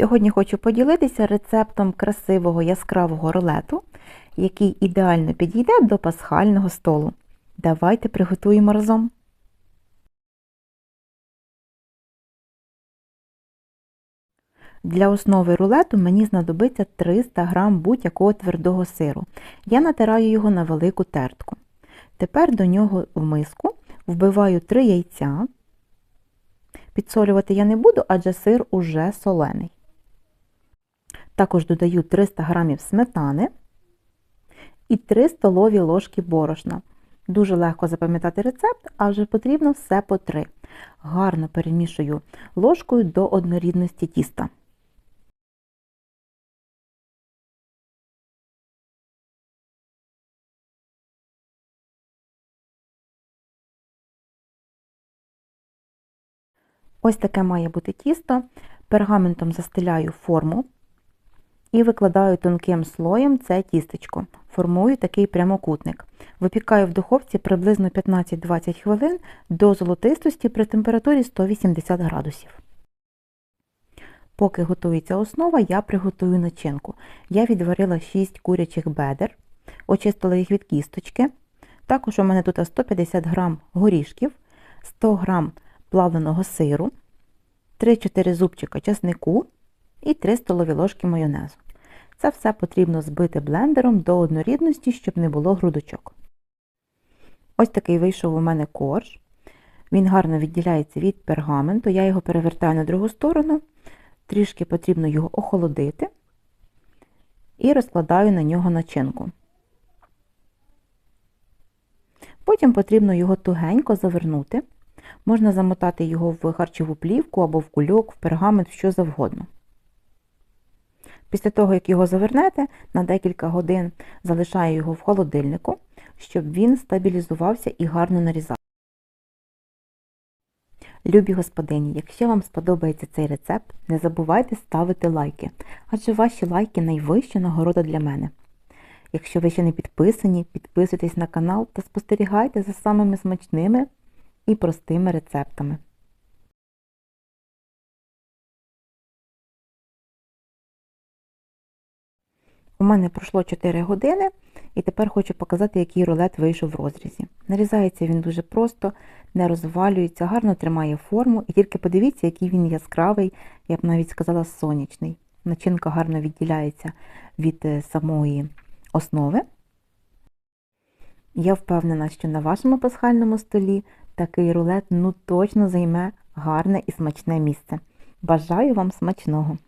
Сьогодні хочу поділитися рецептом красивого яскравого рулету, який ідеально підійде до пасхального столу. Давайте приготуємо разом. Для основи рулету мені знадобиться 300 г будь-якого твердого сиру. Я натираю його на велику тертку. Тепер до нього в миску вбиваю 3 яйця. Підсолювати я не буду, адже сир уже солений. Також додаю 300 г сметани і 3 столові ложки борошна. Дуже легко запам'ятати рецепт, адже потрібно все по 3. Гарно перемішую ложкою до однорідності тіста. Ось таке має бути тісто. Пергаментом застеляю форму і викладаю тонким слоєм це тістечко. Формую такий прямокутник. Випікаю в духовці приблизно 15-20 хвилин до золотистості при температурі 180 градусів. Поки готується основа, я приготую начинку. Я відварила 6 курячих бедер, очистила їх від кісточки. Також у мене тут 150 г горішків, 100 г плавленого сиру, 3-4 зубчика часнику і 3 столові ложки майонезу. Це все потрібно збити блендером до однорідності, щоб не було грудочок. Ось такий вийшов у мене корж. Він гарно відділяється від пергаменту. Я його перевертаю на другу сторону, трішки потрібно його охолодити і розкладаю на нього начинку. Потім потрібно його тугенько завернути. Можна замотати його в харчову плівку або в кульок, в пергамент, що завгодно. Після того, як його завернете, на декілька годин залишаю його в холодильнику, щоб він стабілізувався і гарно нарізав. Любі господині, якщо вам сподобається цей рецепт, не забувайте ставити лайки, адже ваші лайки найвища нагорода для мене. Якщо ви ще не підписані, підписуйтесь на канал та спостерігайте за самими смачними і простими рецептами. У мене пройшло 4 години, і тепер хочу показати, який рулет вийшов в розрізі. Нарізається він дуже просто, не розвалюється, гарно тримає форму, і тільки подивіться, який він яскравий, я б навіть сказала, сонячний. Начинка гарно відділяється від самої основи. Я впевнена, що на вашому пасхальному столі такий рулет ну точно займе гарне і смачне місце. Бажаю вам смачного!